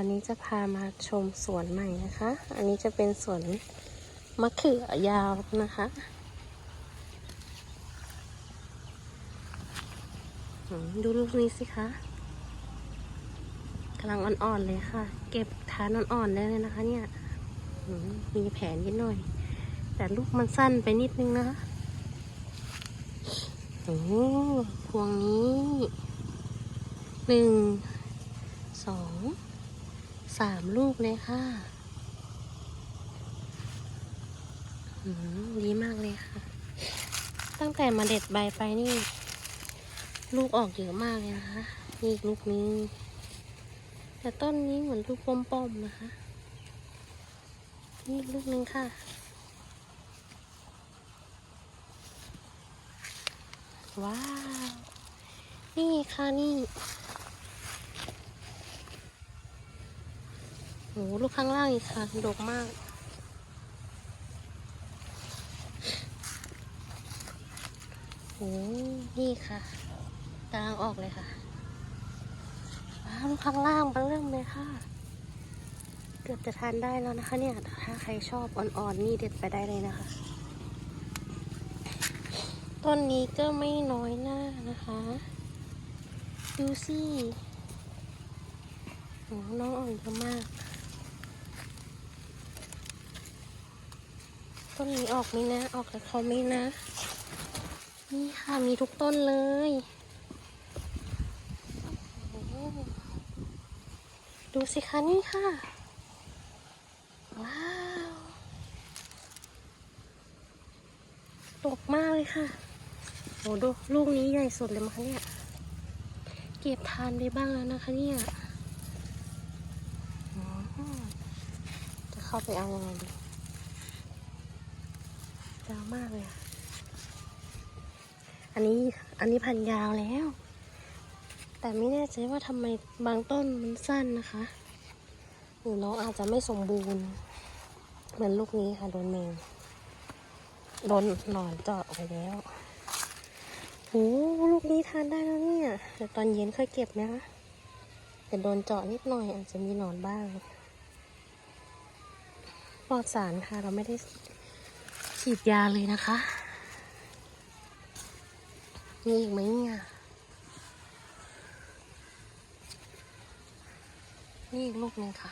วันนี้จะพามาชมสวนใหม่นะคะ อันนี้จะเป็นสวนมะเขือยาวนะคะ ดูลูกนี้สิคะกำลังอ่อนๆเลยค่ะ เก็บทานอ่อนๆได้เลยนะคะ เนี่ยมมีแผลนิดหน่อย แต่ลูกมันสั้นไปนิดนึงนะคะโอ้พวงนี้หนึ่งสอง สามลูกเลยค่ะดีมากเลยค่ะ ตั้งแต่มาเด็ดใบไปนี่ ลูกออกเยอะมากเลยนะคะนี่ลูกนึงแต่ต้นนี้เหมือนลูกป้อมๆนะคะ นี่ลูกนึงค่ะ ว้าว นี่ค่ะนี่ โหลูกข้างล่างอีกค่ะ ดกมากโหนี่ค่ะกำลังออกเลยค่ะ ว้าวลูกข้างล่างมันเริ่มเลยค่ะ เกือบจะทานได้แล้วนะคะ เนี่ย ถ้าใครชอบอ่อนๆ นี่เด็ดไปได้เลยนะคะ ต้นนี้ก็ไม่น้อยหน้านะคะ ดูสิโหน้องอ่อนเยอะมาก ต้นนี้ออกไหมนะ ออกแต่เขาไหมนะ นี่ค่ะมีทุกต้นเลยดูสิคะนี่ค่ะ ว้าวตกมากเลยค่ะโอ้ดูลูกนี้ใหญ่สุดเลยมั้งเนี่ย เก็บทานได้บ้างแล้วนะคะเนี่ยจะเข้าไปเอายังไงดี ยาวมากเลย อันนี้อันนี้พันยาวแล้ว แต่ไม่แน่ใจว่าทำไมบางต้นมันสั้นนะคะหรือน้องอาจจะไม่สมบูรณ์ เหมือนลูกนี้ค่ะโดนแมงโดนหนอนเจาะไปแล้วโอ้ลูกนี้ทานได้แล้วเนี่ยเดี๋ยวตอนเย็นค่อยเก็บนะคะแต่โดนเจาะนิดหน่อยอาจจะมีหนอนบ้างปลอดสารค่ะเราไม่ได้ ฉีดยาเลยนะคะ มีอีกไหมเนี่ยนี่อีกลูกหนึ่งค่ะ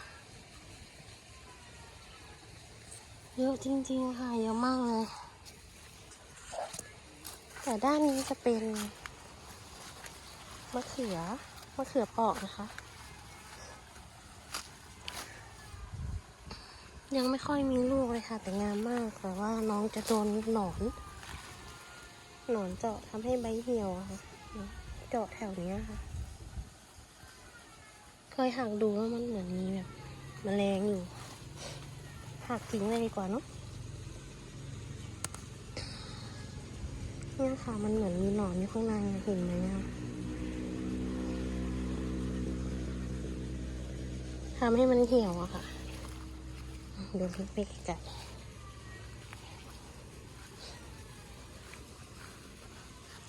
เยอะจริงๆค่ะ เยอะมากเลย แต่ด้านนี้จะเป็น มะเขือ มะเขือเปอกนะคะ ยังไม่ค่อยมีลูกเลยค่ะ แต่งามมากแต่ว่าน้องจะโดนหนอน หนอนเจาะทำให้ใบเหี่ยวอะค่ะ เจาะแถวนี้ค่ะ เคยหักดูว่ามันเหมือนมีแบบแมลงอยู่ หักทิ้งเลยดีกว่าเนาะเนี่ยค่ะมันเหมือนมีหนอนอยู่ข้างในเห็นไหมอะทำให้มันเหี่ยวอะค่ะ ดูคลิปไปไกัน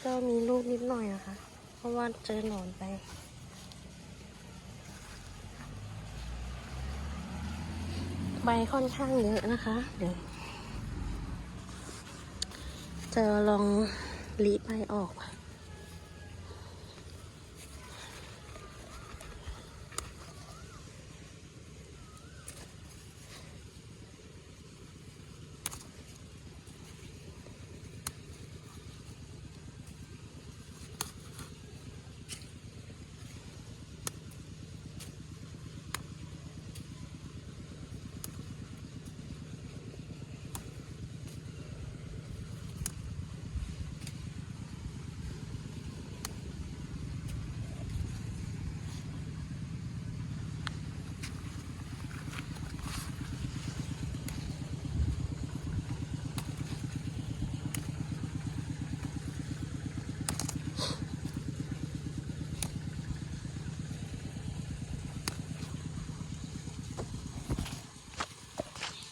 ก็มีลูกนิดหน่อยอะคะ เพราะว่าเจอหนอนไป ใบค่อนข้างเยอะนะคะ เดี๋ยวจะลองรีใบออกค่ะ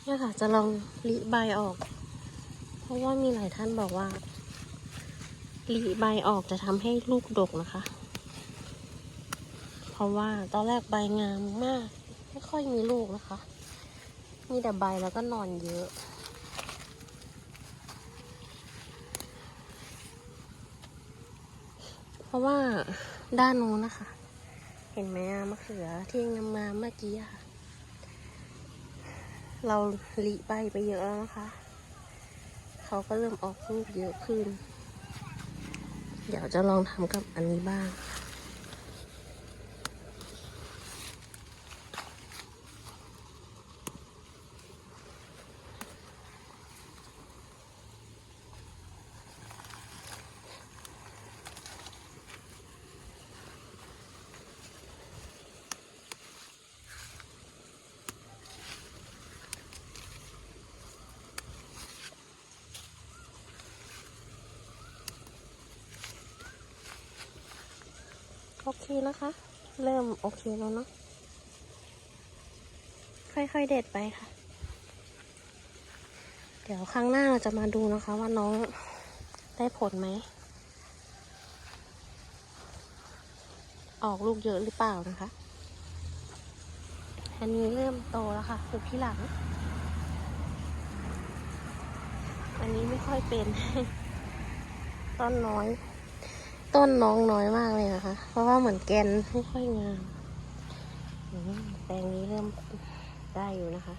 เนี่ยค่ะ จะลองรีใบออก เพราะว่ามีหลายท่านบอกว่ารีใบออกจะทำให้ลูกดกนะคะ เพราะว่าตอนแรกใบงามมาก ไม่ค่อยมีลูกนะคะ มีแต่ใบแล้วก็นอนเยอะเพราะว่าด้านโน้นนะคะ เห็นไหมอะมะเขือที่งามมาเมื่อกี้ค่ะ เราหลีใบไปเยอะแล้วนะคะ เขาก็เริ่มออกลูกเยอะขึ้น เดี๋ยวจะลองทำกับอันนี้บ้าง โอเคนะคะ เริ่มโอเคแล้วเนาะค่อยๆเด็ดไปค่ะ เดี๋ยวครั้งหน้าเราจะมาดูนะคะว่าน้องได้ผลไหม ออกลูกเยอะหรือเปล่านะคะ อันนี้เริ่มโตแล้วค่ะปลูกที่หลัง อันนี้ไม่ค่อยเป็น ต้นน้อย ต้นน้องน้อยมากเลยนะคะ เพราะว่าเหมือนแกนไม่ค่อยงามแปลงนี้เริ่มได้อยู่นะคะ